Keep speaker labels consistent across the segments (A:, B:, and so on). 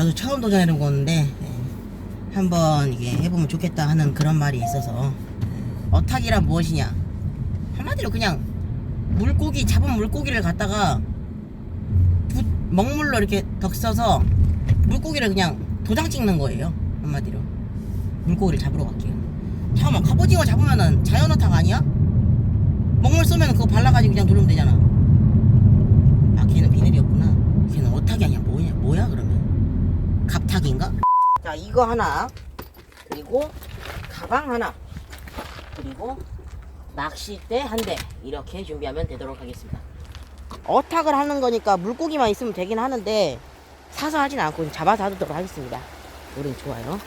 A: 저도 처음 도전해본 건데 예, 한번 이게 해보면 좋겠다 하는 그런 말이 있어서 예, 어탁이란 무엇이냐? 한마디로 그냥 물고기 잡은 물고기를 갖다가 붓, 먹물로 이렇게 덕 써서 물고기를 그냥 도장 찍는 거예요 한마디로. 물고기를 잡으러 갈게요. 잠깐만 갑오징어 잡으면은 자연 어탁 아니야? 먹물 쏘면 그거 발라가지고 그냥 누르면 되잖아. 아 걔는 비늘이었구나. 걔는 어탁이 아니야. 뭐냐 뭐야 그러면 갑탁인가? 자 이거 하나. 그리고 가방 하나. 그리고 낚싯대 한 대. 이렇게 준비하면 되도록 하겠습니다. 어탁을 하는 거니까 물고기만 있으면 되긴 하는데 사서 하진 않고 잡아서 하도록 하겠습니다. 우린 좋아요.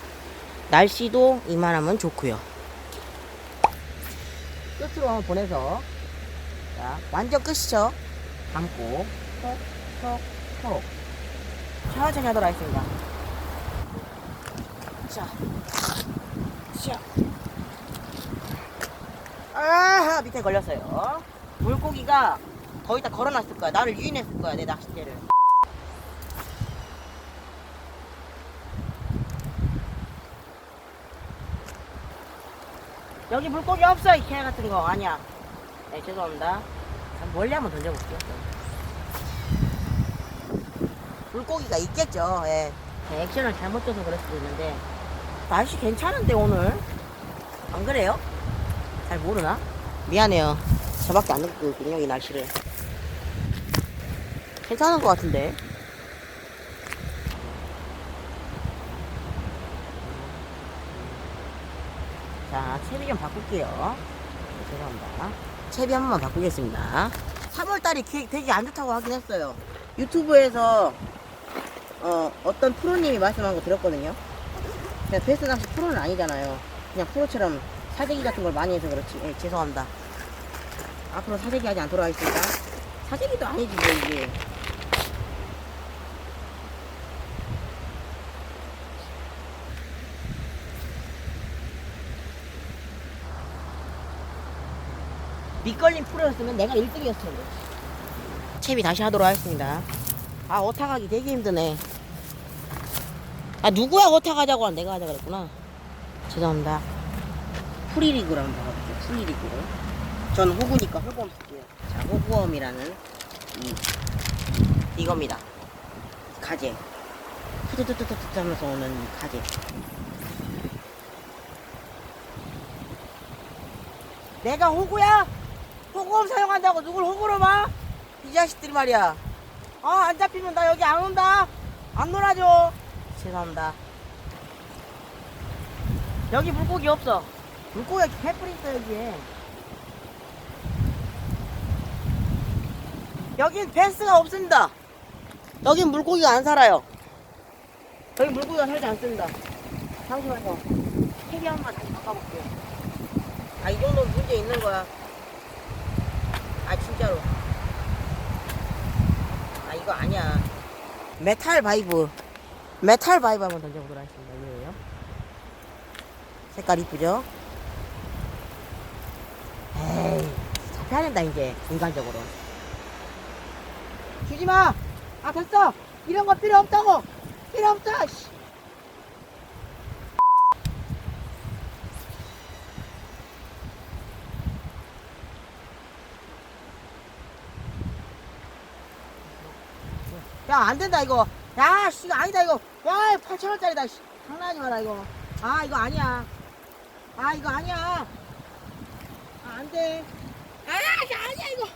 A: 날씨도 이만하면 좋고요. 끝으로 한번 보내서. 자 완전 끝이죠? 감고. 톡톡톡. 천천히 하도록 하겠습니다 자, 자. 아하 밑에 걸렸어요. 물고기가 거기다 걸어놨을 거야. 나를 유인했을 거야 내 낚싯대를. 여기 물고기 없어 이개 같은 거. 아니야. 네 죄송합니다. 자, 멀리 한번 던져볼게요 물고기가 있겠죠. 예. 네, 액션을 잘못 줘서 그럴 수도 있는데 날씨 괜찮은데 오늘? 안 그래요? 잘 모르나? 미안해요. 저밖에 안 느끼거든요 이 날씨를. 괜찮은 것 같은데? 자 채비 좀 바꿀게요. 네, 죄송합니다. 채비 한 번만 바꾸겠습니다. 3월달이 되게 안 좋다고 하긴 했어요. 유튜브에서 어, 어떤 프로님이 말씀한 거 들었거든요 그냥 베스 낚시 프로는 아니잖아요. 그냥 프로처럼 사재기 같은 걸 많이 해서 그렇지. 예, 죄송합니다. 앞으로 사재기 하지 않도록 하겠습니다 사재기도 아니지 뭐 이게. 밑걸린 프로였으면 내가 1등이었을 텐데. 채비 다시 하도록 하겠습니다. 아 어타가기 되게 힘드네 아 누구야? 어타가자고 한 내가 하자 그랬구나. 죄송합니다. 프리리그로 한번 봐볼게요 프리리그로. 저는 호구니까 호구엄 쓸게요. 자 호구엄이라는 이 이겁니다. 가재. 푸드드드드드 하면서 오는 이 가재. 내가 호구야? 호구엄 사용한다고 누굴 호구로 봐? 이 자식들이 말이야. 어, 안 잡히면 나 여기 안 온다. 안 놀아줘. 죄송합니다. 여기 물고기 없어. 물고기가 개뿔 있어, 여기에. 여긴 벤스가 없습니다. 여긴 물고기가 안 살아요. 여기 물고기가 살지 않습니다. 잠시만요. TV 한 번만 다시 바꿔볼게요. 아, 이 정도는 문제 있는 거야. 아, 진짜로. 아 이거 아니야 메탈 바이브 메탈 바이브 한번 던져보도록 하겠습니다. 이거예요. 색깔 이쁘죠? 에이 잡혀야 된다 이제 인간적으로. 주지 마! 아 됐어! 이런 거 필요 없다고! 필요 없어 씨. 야, 안 된다, 이거. 야, 씨, 이거 아니다, 이거. 야, 8천원짜리다, 씨. 장난하지 마라, 이거. 아, 이거 아니야. 아, 이거 아니야. 아, 안 돼. 아, 이거 아니야, 이거.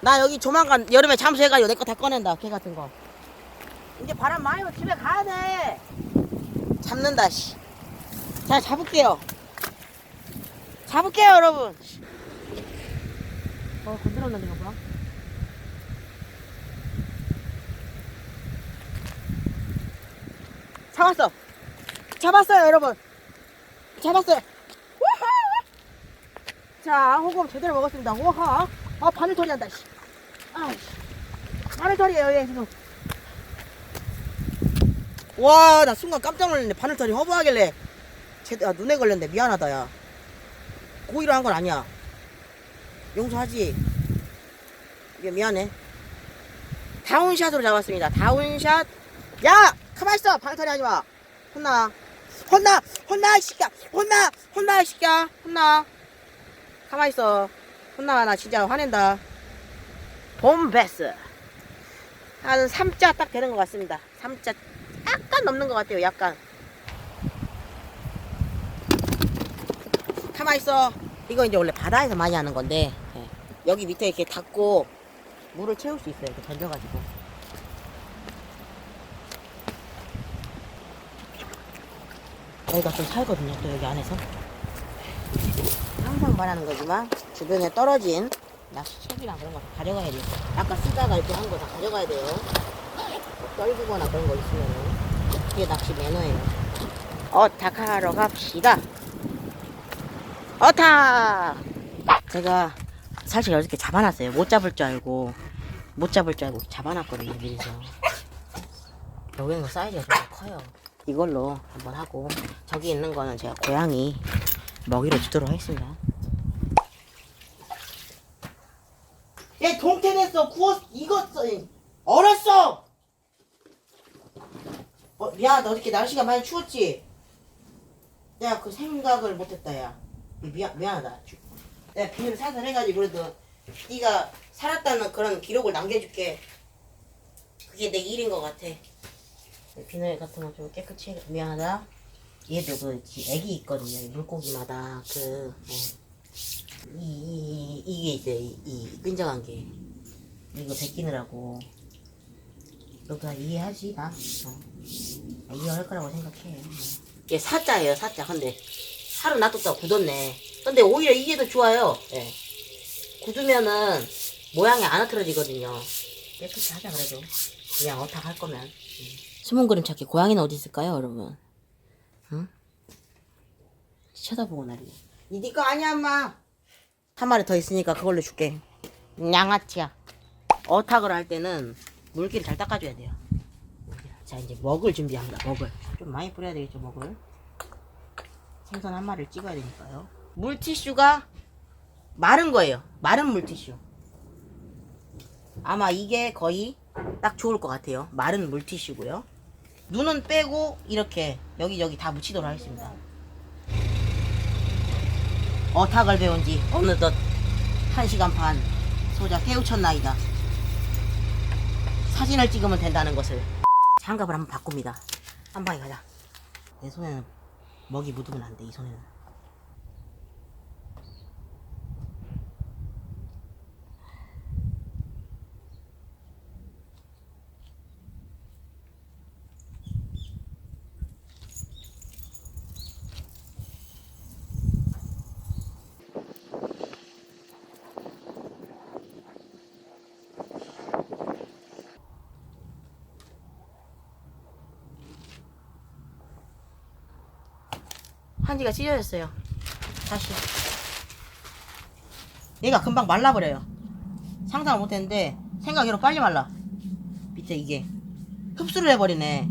A: 나 여기 조만간 여름에 잠수해가지고 내 거 다 꺼낸다, 개 같은 거. 이제 바람 많이 오면 집에 가야 돼. 잡는다, 씨. 자, 잡을게요. 잡을게요, 여러분. 어, 건드렸는데, 이거 봐. 잡았어. 잡았어요, 여러분. 잡았어요. 우하! 자, 호금 제대로 먹었습니다. 우하. 아, 바늘털이 한다, 씨. 아, 씨. 바늘털이에요, 얘, 지금. 와, 나 순간 깜짝 놀랐네. 바늘털이 허브하길래. 제, 아, 눈에 걸렸네. 미안하다, 야. 고의로 한 건 아니야. 용서하지. 이게 미안해. 다운샷으로 잡았습니다. 다운샷. 야! 가만 있어. 하지 마 혼나. 혼나. 혼나 이 새끼야. 혼나. 혼나 이 새끼야. 혼나. 가만 있어. 혼나. 나 진짜 화낸다. 봄베스. 한 3자 딱 되는 것 같습니다. 3자 약간 넘는 것 같아요 약간. 가만 있어. 이거 이제 원래 바다에서 많이 하는 건데 예. 여기 밑에 이렇게 닫고 물을 채울 수 있어요. 이렇게 던져가지고 여기가 좀 살거든요 또 여기 안에서. 항상 말하는 거지만 주변에 떨어진 낚시책이나 그런 거다 가져가야 돼요. 아까 쓰다가 이렇게 한 거 다 가져가야 돼요. 뭐 떨구거나 그런 거 있으면은 이게 낚시 매너예요. 어탁하러 갑시다. 어탁 제가 사실 어저께 잡아놨어요. 못 잡을 줄 알고 못 잡을 줄 알고 잡아놨거든요 미리서. 여기는 거 사이즈가 좀 커요 이걸로 한번 하고 저기 있는 거는 제가 고양이 먹이로 주도록 하겠습니다. 얘 동태냈어. 구웠 익었어. 얼었어. 어, 미안하다 어저께 날씨가 많이 추웠지? 내가 그 생각을 못했다 야. 미안, 미안하다. 주- 내가 비닐을 살살 해가지고 그래도 네가 살았다는 그런 기록을 남겨줄게. 그게 내 일인 것 같아 비닐 같은 거 좀 깨끗이 해 미안하다. 얘도 그 지- 애기 있거든요. 이 물고기마다 그 어. 이, 이, 이, 이 게 이제 이, 이 끈적한 게 이거 베끼느라고. 너도 다 이해하지 나 어. 이해할 거라고 생각해. 얘 사자예요 사자. 근데 하루 놔뒀다가 굳었네. 근데 오히려 이게 더 좋아요. 예. 굳으면은 모양이 안 흐트러지거든요. 깨끗이 하자 그래도. 그냥 어탁 할 거면. 음. 숨은 그림 찾기. 고양이는 어디 있을까요 여러분? 응? 쳐다보고 난리 이네 거 아니야 엄마. 한 마리 더 있으니까 그걸로 줄게. 양아치야. 어탁을 할 때는 물기를 잘 닦아줘야 돼요. 자 이제 먹을 준비합니다 먹을. 좀 많이 뿌려야 되겠죠 먹을? 생선 한 마리를 찍어야 되니까요. 물티슈가 마른 거예요. 마른 물티슈. 아마 이게 거의 딱 좋을 것 같아요. 마른 물티슈고요 눈은 빼고 이렇게 여기저기 다 묻히도록 하겠습니다. 어탁을 배운 지 어느덧 1시간 반 소자 깨우쳤나이다. 사진을 찍으면 된다는 것을 장갑을 한번 바꿉니다. 한 방에 가자. 내 손에는 먹이 묻으면 안 돼 이 손에는 한지가 찢어졌어요. 다시. 얘가 금방 말라버려요. 상상을 못했는데 생각외로 빨리 말라. 밑에 이게 흡수를 해버리네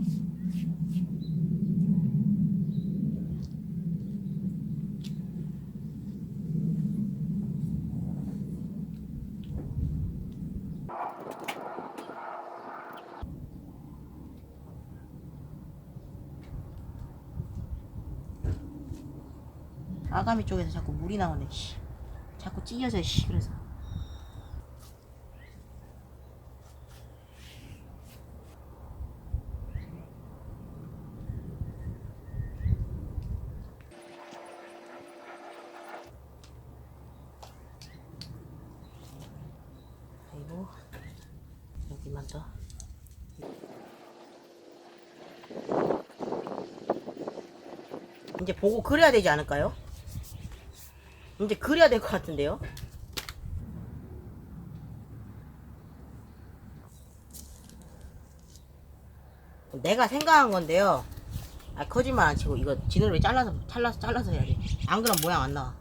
A: 아가미 쪽에서 자꾸 물이 나오네 씨. 자꾸 찢어져 씨 그래서 그리고 여기만 더 이제 보고 그려야 되지 않을까요? 이제 그려야 될 것 같은데요? 내가 생각한 건데요. 아, 거짓말 안 치고 이거 지느러미 잘라서 잘라서 잘라서 해야 돼. 안 그럼 모양 안 나와.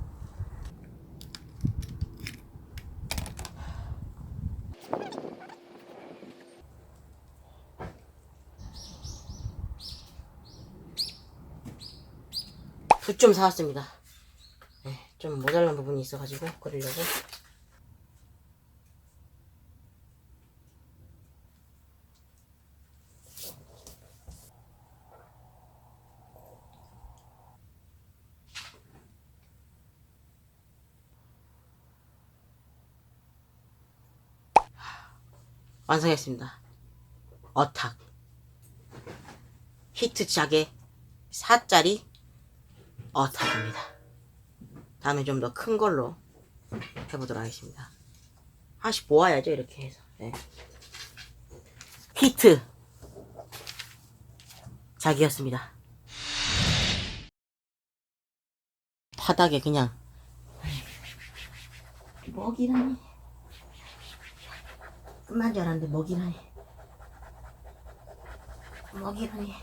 A: 붓 좀 사왔습니다. 좀 모자란 부분이 있어가지고 그리려고 완성했습니다. 어탁 히트 작의 4짜리 어탁입니다. 다음에 좀 더 큰 걸로 해보도록 하겠습니다. 하나씩 모아야죠, 이렇게 해서. 네. 히트 작이었습니다. 바닥에 그냥 먹이라니 끝난 줄 알았는데 먹이라니 먹이라니